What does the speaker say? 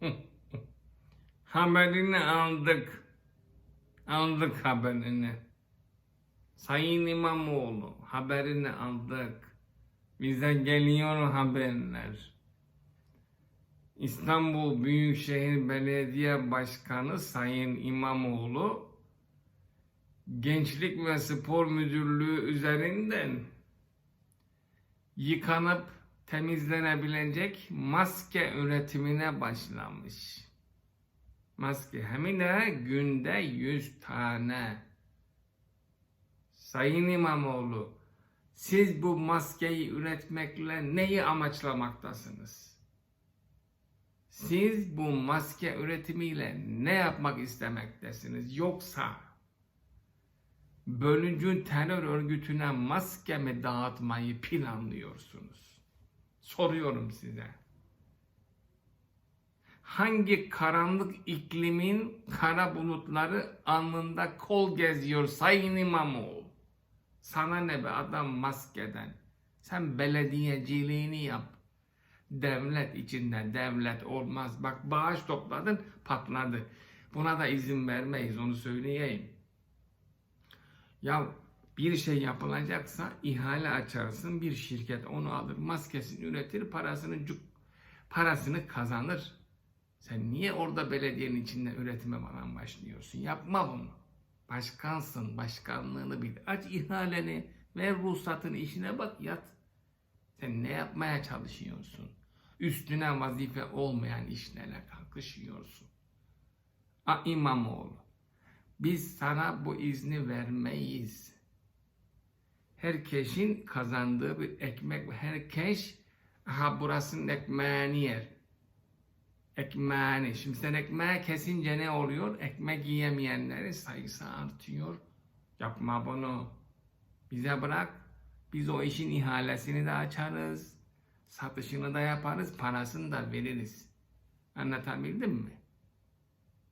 haberini aldık. Aldık haberini. Sayın İmamoğlu haberini aldık. Bize geliyor haberler. İstanbul Büyükşehir Belediye Başkanı Sayın İmamoğlu Gençlik ve Spor Müdürlüğü üzerinden yıkanıp temizlenebilecek maske üretimine başlamış. Maske hem de günde 100 tane. Sayın İmamoğlu, siz bu maskeyi üretmekle neyi amaçlamaktasınız? Siz bu maske üretimiyle ne yapmak istemektesiniz? Yoksa bölücü terör örgütüne maske mi dağıtmayı planlıyorsunuz? Soruyorum size. Hangi karanlık iklimin kara bulutları alnında kol geziyor Sayın İmamoğlu? Sana ne be adam maskeden? Sen belediyeciliğini yap. Devlet içinde devlet olmaz. Bak bağış topladın patladı. Buna da izin vermeyiz onu söyleyeyim. Ya bir şey yapılacaksa ihale açarsın bir şirket onu alır maskesini üretir parasını cuk, parasını kazanır. Sen niye orada belediyenin içinde üretime falan başlıyorsun? Yapma bunu. Başkansın, başkanlığını bil. Aç ihaleni, ver ruhsatını, işine bak, yat. Sen ne yapmaya çalışıyorsun? Üstüne vazife olmayan işlerle kalkışıyorsun. A İmamoğlu, biz sana bu izni vermeyiz. Herkesin kazandığı bir ekmek, herkes ha burasının ekmeğini yer. Ekmeğini. Şimdi sen ekmeği kesince ne oluyor? Ekmek yiyemeyenlerin sayısı artıyor. Yapma bunu. Bize bırak. Biz o işin ihalesini de açarız. Satışını da yaparız. Parasını da veririz. Anlatabildim mi?